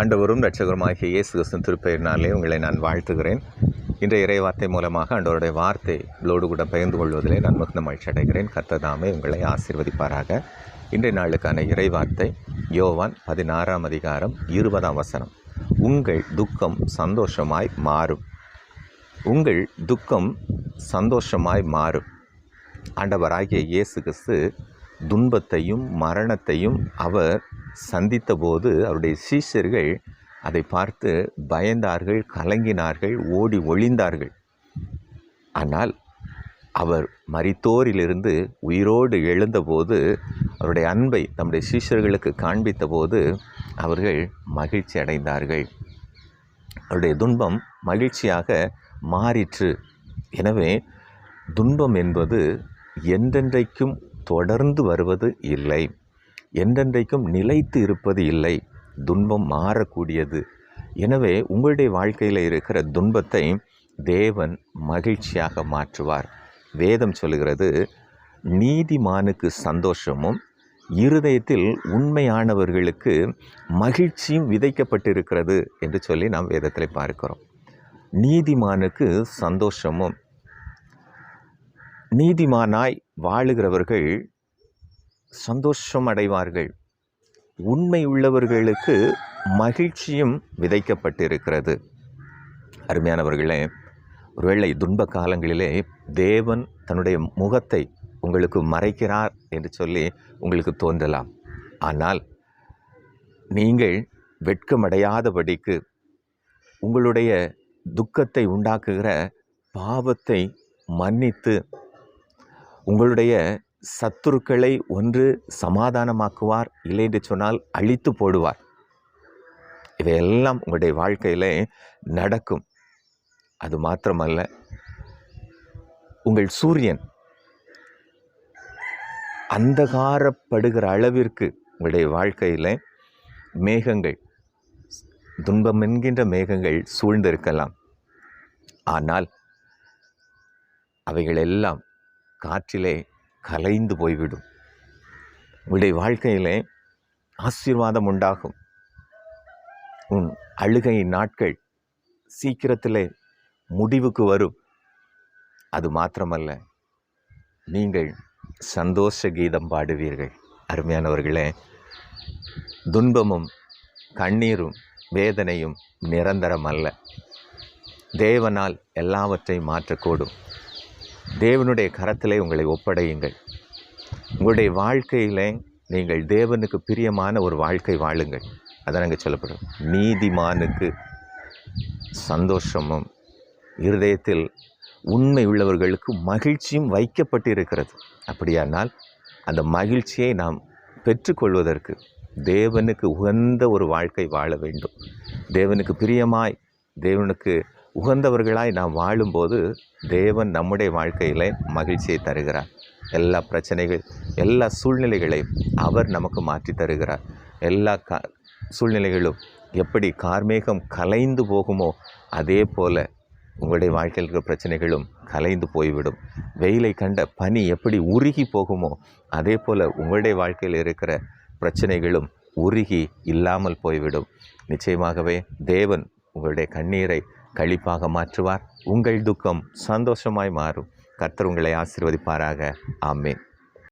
ஆண்டவரும் ரட்சகருமாகிய இயேசு கிறிஸ்துவின் திருப்பெயரினாலே உங்களை நான் வாழ்த்துகிறேன். இன்றைய இறைவார்த்தை மூலமாக ஆண்டவருடைய வார்த்தை உங்களோடு கூட பகிர்ந்து கொள்வதிலே நான் மிகுந்த மகிழ்ச்சி அடைகிறேன். கர்த்ததாமே உங்களை ஆசீர்வதிப்பாராக. இன்றைய நாளுக்கான இறைவார்த்தை யோவான் பதினாறாம் அதிகாரம் இருபதாம் வசனம். உங்கள் துக்கம் சந்தோஷமாய் மாறும். உங்கள் துக்கம் சந்தோஷமாய் மாறும். ஆண்டவராகிய இயேசு கிறிஸ்து துன்பத்தையும் மரணத்தையும் அவர் சந்தித்தபோது அவருடைய சீஷர்கள் அதை பார்த்து பயந்தார்கள் கலங்கினார்கள் ஓடி ஒளிந்தார்கள். ஆனால் அவர் மரித்தோரிலிருந்து உயிரோடு எழுந்தபோது அவருடைய அன்பை தம்முடைய சீஷர்களுக்கு காண்பித்தபோது அவர்கள் மகிழ்ச்சி அடைந்தார்கள். அவருடைய துன்பம் மகிழ்ச்சியாக மாறிற்று. எனவே துன்பம் என்பது என்றென்றைக்கும் தொடர்ந்து வருவது இல்லை. என்றென்றைக்கும் நிலைத்து இருப்பது இல்லை. துன்பம் மாறக்கூடியது. எனவே உங்களுடைய வாழ்க்கையில் இருக்கிற துன்பத்தை தேவன் மகிழ்ச்சியாக மாற்றுவார். வேதம் சொல்கிறது நீதிமானுக்கு சந்தோஷமும் இருதயத்தில் உண்மையானவர்களுக்கு மகிழ்ச்சியும் விதைக்கப்பட்டிருக்கிறது என்று சொல்லி நாம் வேதத்தில் பார்க்கிறோம். நீதிமானுக்கு சந்தோஷமும் நீதிமானாய் வாழுகிறவர்கள் சந்தோஷம் அடைவார்கள் உண்மை உள்ளவர்களுக்கு மகிழ்ச்சியும் விதைக்கப்பட்டிருக்கிறது. அருமையானவர்களே ஒருவேளை துன்ப காலங்களிலே தேவன் தன்னுடைய முகத்தை உங்களுக்கு மறைக்கிறார் என்று சொல்லி உங்களுக்கு தோன்றலாம். ஆனால் நீங்கள் வெட்கமடையாதபடிக்கு உங்களுடைய துக்கத்தை உண்டாக்குகிற பாவத்தை மன்னித்து உங்களுடைய சத்துருக்களை ஒன்று சமாதானமாக்குவார் இல்லை என்று சொன்னால் அழித்து போடுவார். இவையெல்லாம் உங்களுடைய வாழ்க்கையில் நடக்கும். அது மாத்திரமல்ல உங்கள் சூரியன் அந்தகாரப்படுகிற அளவிற்கு உங்களுடைய வாழ்க்கையில் மேகங்கள் துன்பம் என்கின்ற மேகங்கள் சூழ்ந்திருக்கலாம். ஆனால் அவைகளெல்லாம் காற்றிலே கலைந்து போய்விடும். உங்களுடைய வாழ்க்கையிலே ஆசீர்வாதம் உண்டாகும். உன் அழுகை நாட்கள் சீக்கிரத்திலே முடிவுக்கு வரும். அது மாத்திரமல்ல நீங்கள் சந்தோஷ கீதம் பாடுவீர்கள். அருமையானவர்களே துன்பமும் கண்ணீரும் வேதனையும் நிரந்தரம் அல்ல தேவனால் எல்லாவற்றையும் மாற்றக்கூடும். தேவனுடைய கரத்திலே உங்களை ஒப்படையுங்கள். உங்களுடைய வாழ்க்கையில் நீங்கள் தேவனுக்கு பிரியமான ஒரு வாழ்க்கை வாழுங்கள். அதான் அங்கே சொல்லப்படும் நீதிமானுக்கு சந்தோஷமும் இருதயத்தில் உண்மை உள்ளவர்களுக்கு மகிழ்ச்சியும் வைக்கப்பட்டிருக்கிறது. அப்படியானால் அந்த மகிழ்ச்சியை நாம் பெற்றுக்கொள்வதற்கு தேவனுக்கு உகந்த ஒரு வாழ்க்கை வாழ வேண்டும். தேவனுக்கு பிரியமாய் தேவனுக்கு உகந்தவர்களாய் நாம் வாழும்போது தேவன் நம்முடைய வாழ்க்கையிலே மகிழ்ச்சியை தருகிறார். எல்லா பிரச்சனைகள் எல்லா சூழ்நிலைகளையும் அவர் நமக்கு மாற்றி தருகிறார். எல்லா கா சூழ்நிலைகளும் எப்படி கார்மேகம் கலைந்து போகுமோ அதே போல் உங்களுடைய வாழ்க்கையில் இருக்கிற பிரச்சனைகளும் கலைந்து போய்விடும். வெயிலை கண்ட பனி எப்படி உருகி போகுமோ அதே போல் உங்களுடைய வாழ்க்கையில் இருக்கிற பிரச்சனைகளும் உருகி இல்லாமல் போய்விடும். நிச்சயமாகவே தேவன் உங்களுடைய கண்ணீரை கழிப்பாக மாற்றுவார். உங்கள் துக்கம் சந்தோஷமாய் மாறும். கர்த்தர் உங்களை ஆசீர்வதிப்பாராக. ஆமேன்.